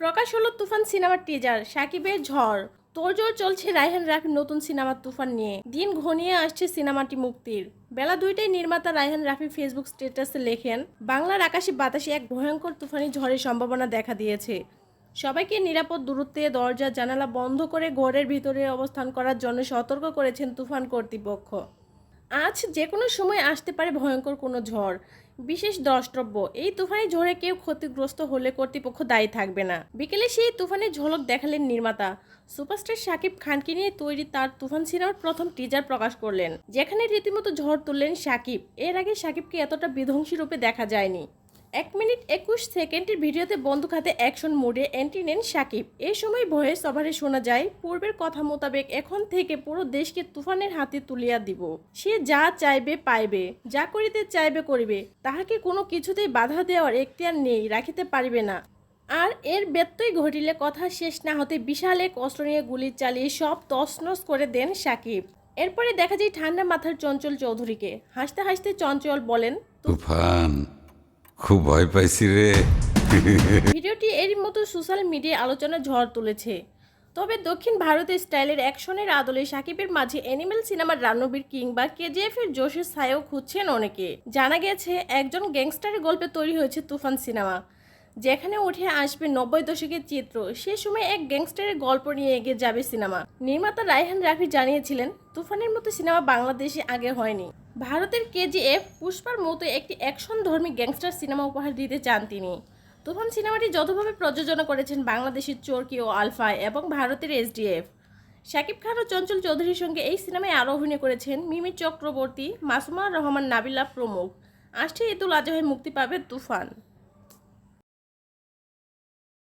প্রকাশ হলো তুফান সিনেমার টিজার সাকিবের ঝড়। তোড়জোড় চলছে রায়হান রাফির নতুন সিনেমা তুফান নিয়ে। দিন ঘনিয়ে আসছে সিনেমাটি মুক্তির। বেলা দুইটায় নির্মাতা রায়হান রাফি ফেসবুক স্ট্যাটাসে লেখেন, বাংলার আকাশে বাতাসে এক ভয়ঙ্কর তুফানি ঝড়ের সম্ভাবনা দেখা দিয়েছে। সবাইকে নিরাপদ দূরত্বে দরজা, জানালা বন্ধ করে ঘরের ভিতরে অবস্থান করার জন্য সতর্ক করেছেন তুফান কর্তৃপক্ষ। আজ যে কোনো সময় আসতে পারে ভয়ঙ্কর কোনো ঝড়। বিশেষ দ্রষ্টব্য, এই তুফানি ঝড়ে কেউ ক্ষতিগ্রস্ত হলে কর্তৃপক্ষ দায়ী থাকবে না। বিকেলে সেই তুফানের ঝলক দেখালেন নির্মাতা। সুপারস্টার শাকিব খানকে নিয়ে তৈরি তার তুফান সিনেমার প্রথম টিজার প্রকাশ করলেন, যেখানে রীতিমতো ঝড় তুললেন শাকিব এর আগে শাকিবকে এতটা বিধ্বংসী রূপে দেখা যায়নি। এক মিনিট একুশ সেকেন্ডের ভিডিওতে বন্দুক হাতে অ্যাকশন মোডে এন্ট্রি নেন সাকিব। এই সময় ভয়েস ওভারে শোনা যায়, পূর্বের কথা মোতাবেক এখন থেকে পুরো দেশকে তুফানের হাতে তুলিয়া দিব। সে যা চাইবে পাইবে, যা করিতে চাইবে করিবে, তাহাকে কোনো কিছুতেই বাধা দেওয়ার এখতিয়ার নেই, রাখিতে পারিবে না। আর এর ব্যত্যয় ঘটিলে কথা শেষ না হতে বিশাল এক অস্ত্র নিয়ে গুলি চালিয়ে সব তছনছ করে দেন সাকিব। এরপরে দেখা যায় ঠান্ডা মাথার চঞ্চল চৌধুরীকে। হাসতে হাসতে চঞ্চল বলেন, তুফান খুব ভয় পাইছি রে। ভিডিওটি এরই মতো সোশ্যাল মিডিয়ায় আলোচনা ঝড় তুলেছে। তবে দক্ষিণ ভারতের স্টাইলের অ্যাকশনের আদলে সাকিবের মাঝে অ্যানিমেল সিনেমার রানবীর কিংবা কেজিএফ এর জোশের ছায়াও খুঁজছেন অনেকে। জানা গেছে, একজন গ্যাংস্টারের গল্পে তৈরি হয়েছে তুফান সিনেমা, যেখানে উঠে আসবে নব্বই দশকের চিত্র। সে সময় এক গ্যাংস্টারের গল্প নিয়ে এগিয়ে যাবে সিনেমা। নির্মাতা রায়হান রাফি জানিয়েছিলেন, তুফানের মতো সিনেমা বাংলাদেশে আগে হয়নি। ভারতের কেজিএফ পুষ্পার মতো একটি অ্যাকশন ধর্মী গ্যাংস্টার সিনেমা উপহার দিতে চান তিনি। তুফান সিনেমাটি যতভাবে প্রযোজনা করেছেন বাংলাদেশের চরকি ও আলফা এবং ভারতের এসডিএফ। শাকিব খান ও চঞ্চল চৌধুরীর সঙ্গে এই সিনেমায় আরও অভিনয় করেছেন মিমি চক্রবর্তী, মাসুমা রহমান নাবিলা প্রমুখ। আসছে ঈদুল আজহায় মুক্তি পাবে তুফান।